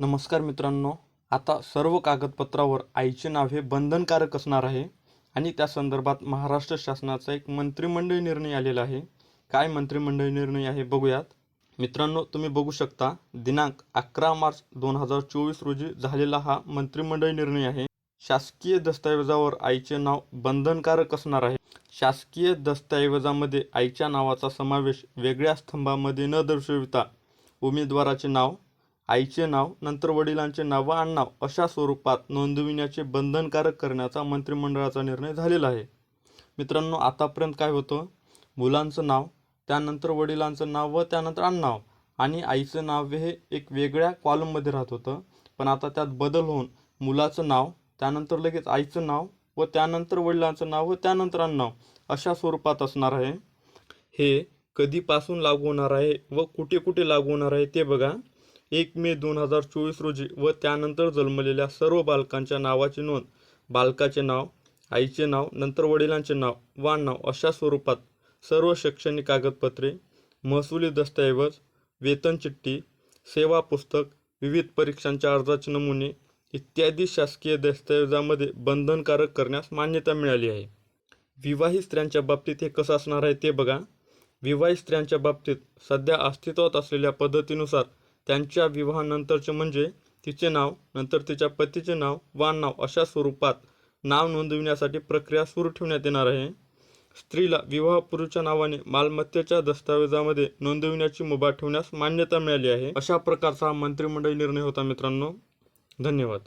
नमस्कार मित्रांनो आता सर्व कागदपत्रावर आईचे नाव हे बंधनकारक असणार आहे आणि त्या संदर्भात महाराष्ट्र शासनाचा एक मंत्रिमंडळ निर्णय आलेला आहे. काय मंत्रिमंडळ निर्णय आहे बघूयात. मित्रांनो तुम्ही बघू शकता दिनांक अकरा मार्च दोन हजार चोवीस रोजी झालेला हा मंत्रिमंडळ निर्णय आहे. शासकीय दस्तऐवजावर आईचे नाव बंधनकारक असणार आहे. शासकीय दस्तऐवजामध्ये आईच्या नावाचा समावेश वेगळ्या स्तंभामध्ये न दर्शविता उमेदवाराचे नाव आईचे नाव नंतर वडिलांचे नाव व आडनाव अशा स्वरूपात नोंदविण्याचे बंधनकारक करण्याचा मंत्रिमंडळाचा निर्णय झालेला आहे. मित्रांनो आतापर्यंत काय होतं? मुलांचं नाव त्यानंतर वडिलांचं नाव व त्यानंतर आडनाव आणि आईचं नाव हे एक वेगळ्या कॉलममध्ये राहत होतं. पण आता त्यात बदल होऊन मुलाचं नाव त्यानंतर लगेच आईचं नाव व त्यानंतर वडिलांचं नाव व त्यानंतर आडनाव अशा स्वरूपात असणार आहे. हे कधीपासून लागू होणार आहे व कुठे कुठे लागू होणार आहे ते बघा. एक मे दोन हजार चोवीस रोजी व त्यानंतर जन्मलेल्या सर्व बालकांच्या नावाची नोंद. बालकाचे नाव आईचे नाव नंतर वडिलांचे नाव वा नाव अशा स्वरूपात सर्व शैक्षणिक कागदपत्रे महसुली दस्तऐवज वेतन चिठ्ठी सेवा पुस्तक विविध परीक्षांच्या अर्जाचे नमुने इत्यादी शासकीय दस्तऐवजामध्ये बंधनकारक करण्यास मान्यता मिळाली आहे. विवाहित स्त्रियांच्या बाबतीत हे कसं असणार आहे ते बघा. विवाहित स्त्रियांच्या बाबतीत सध्या अस्तित्वात असलेल्या पद्धतीनुसार त्यांच्या विवाहानंतरचे म्हणजे तिचे नाव नंतर तिच्या पतीचे नाव वा नाव अशा स्वरूपात नाव नोंदविण्यासाठी प्रक्रिया सुरू ठेवण्यात येणार आहे. स्त्रीला विवाहपूर्वीच्या नावाने मालमत्तेच्या दस्तावेजामध्ये नोंदविण्याची मुभा ठेवण्यास मान्यता मिळाली आहे. अशा प्रकारचा मंत्रिमंडळ निर्णय होता मित्रांनो. धन्यवाद.